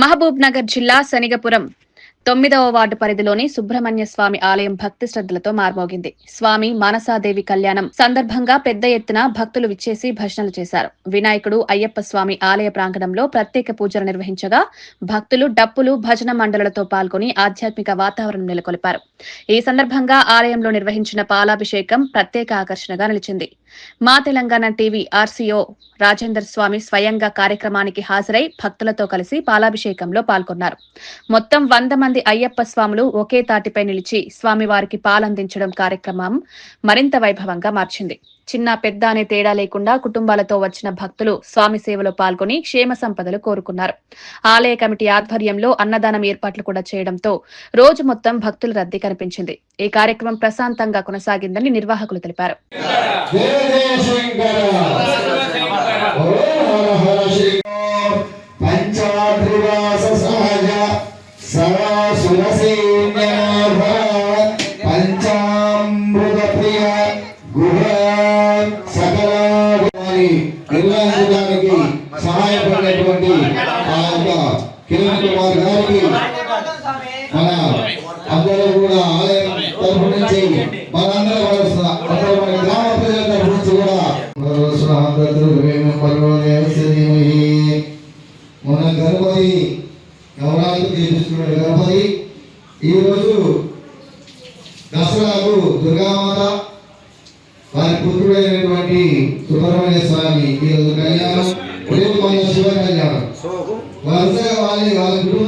మహబూబ్ నగర్ జిల్లా శనిగపురం. తొమ్మిదవ వార్డు పరిధిలోని సుబ్రహ్మణ్య స్వామి ఆలయం భక్తి శ్రద్ధలతో మార్మోగింది. స్వామి మానసాదేవి కళ్యాణం సందర్భంగా పెద్ద ఎత్తున భక్తులు విచ్చేసి భజనలు చేశారు. వినాయకుడు అయ్యప్ప స్వామి ఆలయ ప్రాంగణంలో ప్రత్యేక పూజలు నిర్వహించగా భక్తులు డప్పులు భజన మండలతో పాల్గొని ఆధ్యాత్మిక వాతావరణం నెలకొల్పారు. ఈ సందర్భంగా ఆలయంలో నిర్వహించిన పాలాభిషేకం ప్రత్యేక ఆకర్షణగా నిలిచింది. మా తెలంగాణ టీవీ ఆర్సీఓ రాజేందర్ స్వామి స్వయంగా కార్యక్రమానికి హాజరై భక్తులతో కలిసి పాలాభిషేకంలో పాల్గొన్నారు. మొత్తం వంద మంది అయ్యప్ప స్వాములు ఒకే తాటిపై నిలిచి స్వామివారికి పాలందించడం కార్యక్రమం మరింత వైభవంగా మార్చింది. చిన్న పెద్ద అనే తేడా లేకుండా కుటుంబాలతో వచ్చిన భక్తులు స్వామి సేవలో పాల్గొని క్షేమ సంపదలు కోరుకున్నారు. ఆలయ కమిటీ ఆధ్వర్యంలో అన్నదానం ఏర్పాట్లు కూడా చేయడంతో రోజు మొత్తం భక్తుల రద్దీ కనిపించింది. ఈ కార్యక్రమం ప్రశాంతంగా కొనసాగిందని నిర్వాహకులు తెలిపారు. నిర్వహించడానికి సహాయపడినటువంటి ఆ యొక్క కిరణ్ కుమార్ గారికి మన అందరూ కూడా ఆలయం నుంచి అందరూ మన గ్రామ ప్రజల నుంచి కూడా మన గణపతి నవరాత్రి చేపిస్తున్న గణపతి ఈరోజు దసరాకు దుర్గామాత వారి పుత్రుడైనటువంటి సుబ్రహ్మణ్య స్వామి ఈరోజు కళ్యాణం శివ కళ్యాణం. వరుసగా వాళ్ళ వాళ్ళ గురువు